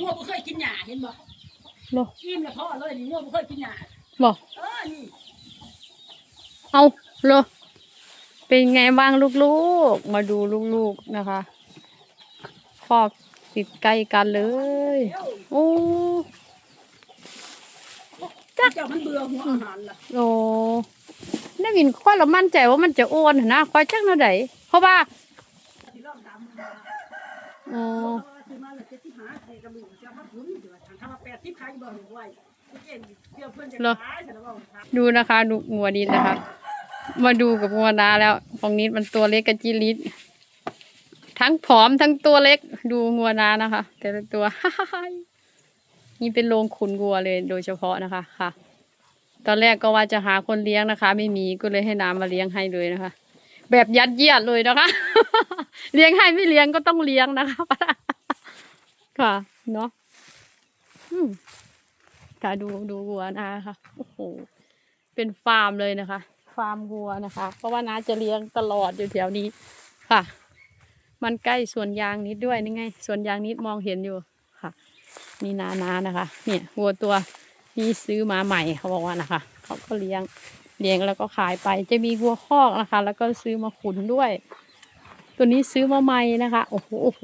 งัวบ่เคยกินหญ้าเห็นบ่โลกินกับพ่อเลยนี่งัวบ่เคยกินหญ้าบอกเออนี่เอาโลเป็นไงบ้างลูกๆ มาดูลูกๆนะคะฟอกติดใกล้กันเลยเดี๋ยวโอ้เจ้ามันเบื่อหัวอาหารล่ะโอ้นายวินค่อยเรามั่นใจว่ามันจะอ้วนนะค่อยจักเท่าไหร่เพราะว่าสิลองตามมันมา โอ้ เออสิมาแล้ว75ใส่กระบุงจะมาหุนเดี๋ยวถ้าว่า80ขายบ่หนูไว้เก่งเดี๋ยวเพิ่นจะขายแต่ละว่าดูนะคะ ดูงัวนิดนะคะมาดูกับงัวนาแล้วของนิดมันตัวเล็กกับจีลิดทั้งผอมทั้งตัวเล็ก ดูงัวนานะคะ แต่ละตัวนี่เป็นโรงขุนวัวเลยโดยเฉพาะนะคะค่ะ ตอนแรกก็ว่าจะหาคนเลี้ยงนะคะ ไม่มีก็เลยให้น้ำมาเลี้ยงให้เลยนะคะ แบบยัดเยียดเลยนะคะ เลี้ยงให้ไม่เลี้ยงก็ต้องเลี้ยงนะคะ ค่ะ เนาะอืมค่ะดูดูวัวนะคะโอ้โห เป็นฟาร์มเลยนะคะ ฟาร์มวัวนะคะ เพราะว่าน้าจะเลี้ยงตลอดอยู่แถวนี้ค่ะ มันใกล้สวนยางนิดด้วยนี่ไงสวนยางนิดมองเห็นอยู่ค่ะ นี่นานานะคะ เนี่ยวัวตัวนี้ซื้อมาใหม่เขาบอกว่านะคะ เขาก็เลี้ยงเลี้ยงแล้วก็ขายไป จะมีวัวคอกนะคะ แล้วก็ซื้อมาขุนด้วย ตัวนี้ซื้อมาใหม่นะคะ โอ้โหโอ้โห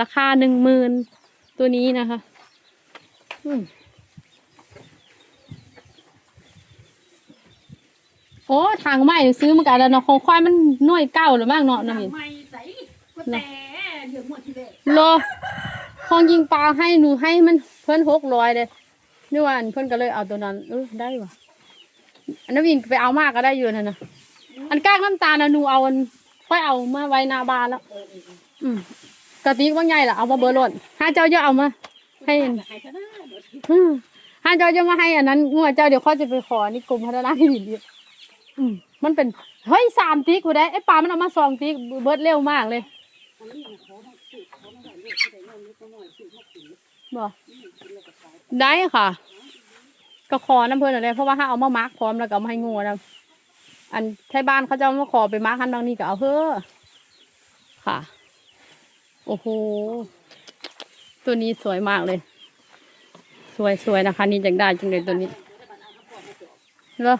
ราคาหนึ่งหมื่นตัวนี้นะคะอืมโอ้ทางใหม่ซื้อมากันแล้วเนาะของควายมันหน่วยเก้าหรือบ้างเนาะน้ำเห็นไม่ใส่ก็แต่เดี๋ยวหมดทีเดียวโลของยิงปลาให้หนูให้มันเพิ่นหกร้อยเลยนี่ว่าอันเพิ่นก็เลยเอาตัวนั้นเออได้ว่ะอันนั้นวินไปเอามากก็ได้อยู่นั่นนะอันก้างน้ำตาลนะหนูเอาอัน ค่อยเอามาไว้หนาบานแล้ว อืมกะติกว่างใหญ่ละเอามาเบอร์รถห้าเจ้าจะเอามา ให้อันให้ชนะเดี๋ยวอืมห้าเจ้าจะมาให้อันนั้นงัวเจ้าเดี๋ยวเขาจะไปขอนี่กรมพัฒนาที่ดินอีกอืมมันเป็นเฮ้ยสามติ๊กกูได้ไอ้ปลามันเอามาสองติ๊กเบิดเร็วมากเลยอันนี้ขอให้สิขอให้เลือกที่ได้เงินนิดหน่อยสิมาถือบ่นี่กินแล้วก็ขายได้ค่ะ ก็ขอน้ำเพิ่นอะไรเพราะว่าถ้าเอามามาร์กพร้อมแล้วก็เอามาให้งูนะ อันใช้บ้านเขาจะมาขอไปมาร์คันบางนี้ก็เอาเพ้อค่ะ โอ้โห ตัวนี้สวยมากเลย สวยสวยนะคะ นี่จังได้จังเลยตัวนี้เหรอ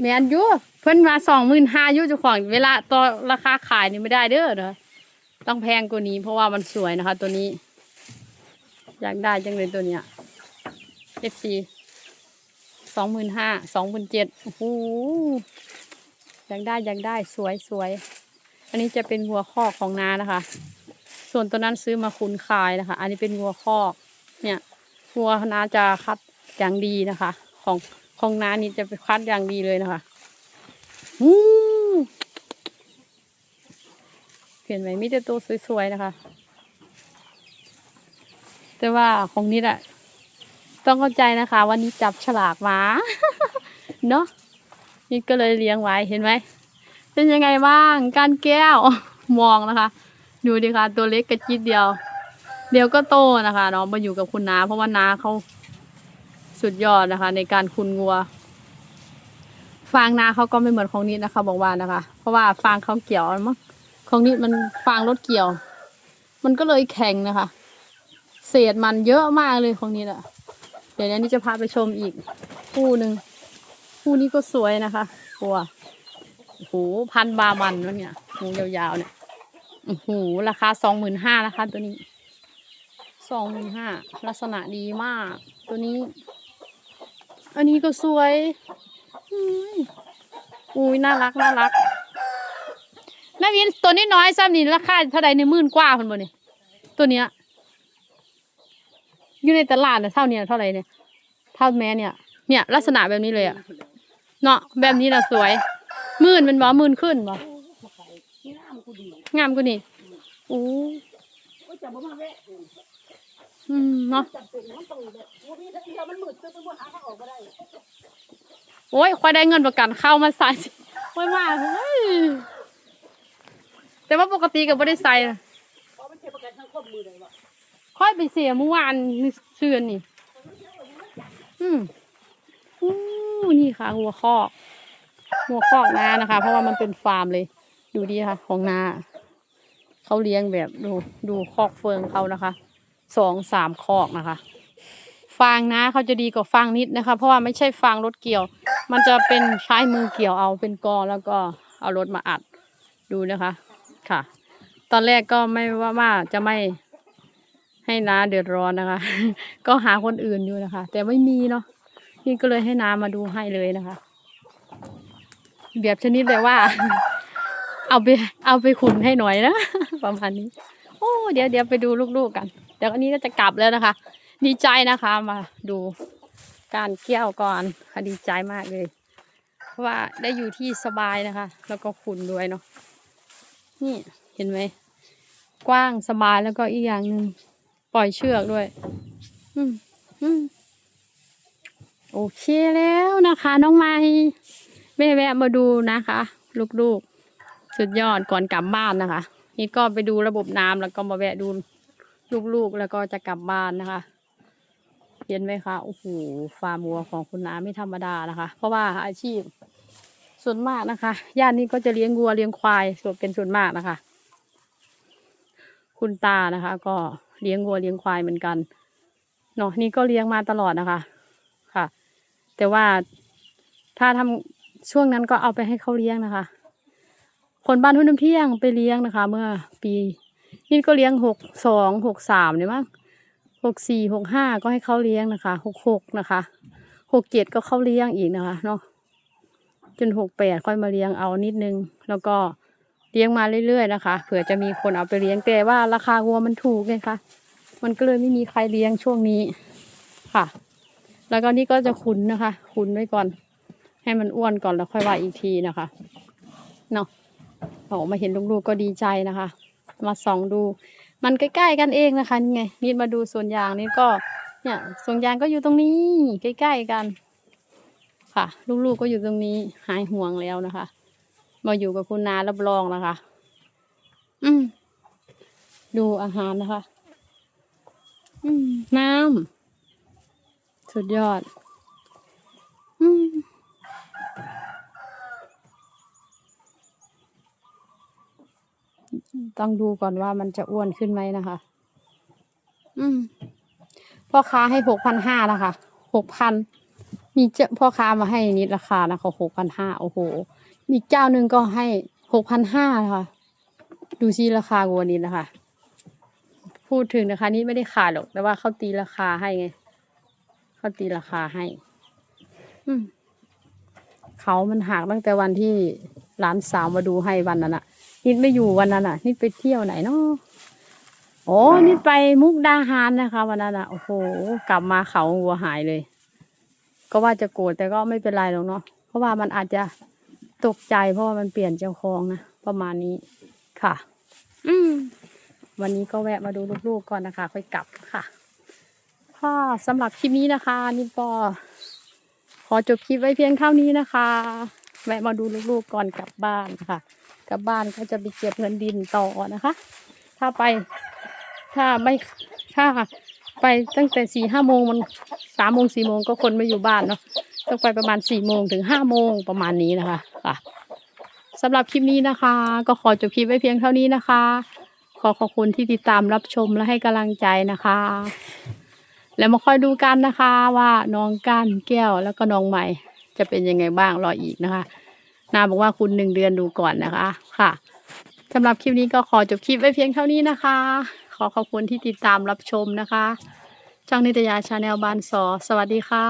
แมนอยูเพิ่นมาสองหมื่นห้ายูเจ้าของเวลาต่อราคาขายนี่ไม่ได้เด้อเด้อต้องแพงกว่านี้เพราะว่ามันสวยนะคะ ตัวนี้ อยากได้จังเลยตัวเนี้ย FC สองหมื่นห้าสองหมื่นเจ็ดโอ้โหอยากได้อยากได้สวยสวย อันนี้จะเป็นวัวคอกของนานะคะ ส่วนตัวนั้นซื้อมาคุณคายนะคะ อันนี้เป็นวัวคอก เนี่ยวัวนาจะคัดอย่างดีนะคะ ของของนานี่จะไปคัดอย่างดีเลยนะคะเปลี่ยนไหมมีแต่ตัวสวยๆนะคะ แต่ว่าของนิดอะ ต้องเข้าใจนะคะ วันนี้จับฉลากมาเนาะนี่ก็เลยเลี้ยงไว้เห็นไหมเป็นยังไงบ้างการแก้วมองนะคะ ดูดิค่ะตัวเล็กกระจิดเดียว เดี๋ยวก็โตนะคะเนาะมาอยู่กับคุณนาเพราะว่านาเขาสุดยอดนะคะ ในการคุณงัว ฟางนาเขาก็ไม่เหมือนของนิดนะคะ บอกว่านะคะ เพราะว่าฟางเขาเกี่ยวมั้งของนิดมันฟางรถเกี่ยว มันก็เลยแข็งนะคะ เศษมันเยอะมากเลยของนี้แหละ เดี๋ยวนี้จะพาไปชมอีกคู่หนึ่งคู่นี้ก็สวยนะคะตัวโอ้โหพันบามันวะเนี่ยหูยาวๆเนี่ยโอ้โหราคาสองหมื่นห้านะคะ ตัวนี้สองหมื่นห้าลักษณะดีมาก ตัวนี้ อันนี้ก็สวยอุ้ยน่ารักน่ารักนาวินตัวนี้น้อยซ้ำนี่ราคาเท่าไหร่ในหมื่นกว่าคนบ่เนี่ยตัวเนี้ย อยู่ในตลาดน่ะเท่าเนี้ยเท่าไหร่เนี่ยเท่าแม่เนี่ย เนี่ย ลักษณะแบบนี้เลยอะเนาะแบบนี้แหละสวย มื่นเป็นบ่มื่นขึ้นบ่งามกว่านี่โอ้อืมเนาะโอ้ยควายได้เงินประกันเข้ามาใส่สิโอ้ยมากเฮ้ยแต่ว่าปกติก็บ่ได้ใส่ ค่อยไปเสียเมื่อวานนี่เชือนนี่ อืมอู้นี่ค่ะ หัวคอก หัวคอกนานะคะ เพราะว่ามันเป็นฟาร์มเลย ดูดีค่ะ ของนาเขาเลี้ยงแบบดูดูคอกเฟืองเขานะคะสองสามคอกนะคะ ฟางนะเขาจะดีกว่าฟางนิดนะคะ เพราะว่าไม่ใช่ฟางรถเกี่ยว มันจะเป็นใช้มือเกี่ยวเอาเป็นกอแล้วก็เอารถมาอัดดูนะคะ ค่ะ ตอนแรกก็ไม่ว่าว่าจะไม่ ให้น้าเดือดร้อนนะคะ ก็หาคนอื่นอยู่นะคะ แต่ไม่มีเนาะพี่ก็เลยให้น้ามาดูให้เลยนะคะ แบบชนิดเลยว่า เอาไปเอาไปขุนให้หน่อยนะประมาณนี้ โอ้เดี๋ยวเดี๋ยวไปดูลูกๆกันเดี๋ยวอันนี้ก็จะกลับแล้วนะคะ ดีใจนะคะมาดูการเกี่ยวก่อนค่ะดีใจมากเลย เพราะว่าได้อยู่ที่สบายนะคะ แล้วก็ขุนด้วยเนาะนี่เห็นไหมกว้างสบายแล้วก็อีกอย่างหนึ่ง ปล่อยเชือกด้วย อืมอืมโอเคแล้วนะคะ น้องไม้แวะมาดูนะคะ ลูกๆ สุดยอดก่อนกลับบ้านนะคะ นี่ก็ไปดูระบบน้ำแล้วก็มาแวะดูลูกๆแล้วก็จะกลับบ้านนะคะ เห็นไหมคะโอ้โหฟาร์มวัวของคุณน้าไม่ธรรมดานะคะ เพราะว่าอาชีพ ส่วนมากนะคะย่านนี้ก็จะเลี้ยงวัวเลี้ยงควายส่วนเป็นส่วนมากนะคะ คุณตานะคะ ก็ เลี้ยงวัวเลี้ยงควายเหมือนกันเนาะนี่ก็เลี้ยงมาตลอดนะคะ ค่ะ แต่ว่าถ้าทำช่วงนั้นก็เอาไปให้เขาเลี้ยงนะคะ คนบ้านทุ่นน้ำเที่ยงไปเลี้ยงนะคะ เมื่อปีนี่ก็เลี้ยงหกสองหกสามเนี่ยมั้งหกสี่หกห้าก็ให้เขาเลี้ยงนะคะหกหกนะคะหกเจ็ดก็เขาเลี้ยงอีกนะคะเนาะจนหกแปดค่อยมาเลี้ยงเอานิดนึง แล้วก็ เลี้ยงมาเรื่อยๆนะคะเผื่อจะมีคนเอาไปเลี้ยงแต่ว่าราคาวัวมันถูกไงคะมันก็เลยไม่มีใครเลี้ยงช่วงนี้ค่ะ แล้วก็นี่ก็จะขุนนะคะ ขุนไว้ก่อน ให้มันอ้วนก่อนแล้วค่อยว่าอีกทีนะคะเนาะโอ้มาเห็นลูกๆก็ดีใจนะคะ มาส่องดู มันใกล้ๆกันเองนะคะนี่ไงนี่มาดูสวนยางนี่ก็เนี่ยสวนยางก็อยู่ตรงนี้ใกล้ๆกัน ค่ะ ลูกๆก็อยู่ตรงนี้หายห่วงแล้วนะคะ มาอยู่กับคุณนารับรองนะคะ อืม ดูอาหารนะคะ อืม น้ำสุดยอด อืมต้องดูก่อนว่ามันจะอ้วนขึ้นไหมนะคะ อืม พ่อค้าให้หกพันห้านะคะหกพันมีเจ้าพ่อค้ามาให้นิดราคานะคะหกพันห้าโอ้โห มีเจ้าหนึ่งก็ให้หกพันห้านะคะดูซิราคาวัวนี้นะคะ พูดถึงนะคะ นี่ไม่ได้ขายหรอกแต่ว่าเขาตีราคาให้ไงเขาตีราคาให้ อืมเขามันหักตั้งแต่วันที่หลานสาวมาดูให้วันนั้นอะนิดไม่อยู่วันนั้นอะนิดไปเที่ยวไหนเนาะโอ้นิดไปมุกดาหารนะคะ วันนั้นอะโอ้โห กลับมาเขาวัวหายเลย ก็ว่าจะโกรธแต่ก็ไม่เป็นไรหรอกเนาะเพราะว่ามันอาจจะ ตกใจเพราะว่ามันเปลี่ยนเจ้าของนะประมาณนี้ค่ะ อืม วันนี้ก็แวะมาดูลูกๆก่อนนะคะ ค่อยกลับค่ะค่ะสำหรับคลิปนี้นะคะนิดก็ขอจบคลิปไว้เพียงเท่านี้นะคะ แวะมาดูลูกๆก่อนกลับบ้านค่ะ กลับบ้านก็จะไปเก็บเงินดินต่อนะคะ ถ้าไปถ้าไม่ถ้า ไปตั้งแต่สี่ห้าโมงมันสามโมงสี่โมงก็คนไม่อยู่บ้านเนาะต้องไปประมาณสี่โมงถึงห้าโมงประมาณนี้นะคะค่ะสำหรับคลิปนี้นะคะ ก็ขอจบคลิปไว้เพียงเท่านี้นะคะ ขอขอบคุณที่ติดตามรับชมและให้กำลังใจนะคะ แล้วมาคอยดูกันนะคะว่าน้องก้านแก้วแล้วก็น้องใหม่จะเป็นยังไงบ้างรออีกนะคะนาบอกว่าคุณหนึ่งเดือนดูก่อนนะคะค่ะสำหรับคลิปนี้ก็ขอจบคลิปไว้เพียงเท่านี้นะคะ ขอขอบคุณที่ติดตามรับชมนะคะ ช่องนิตยาชาแนลบานสอ สวัสดีค่ะ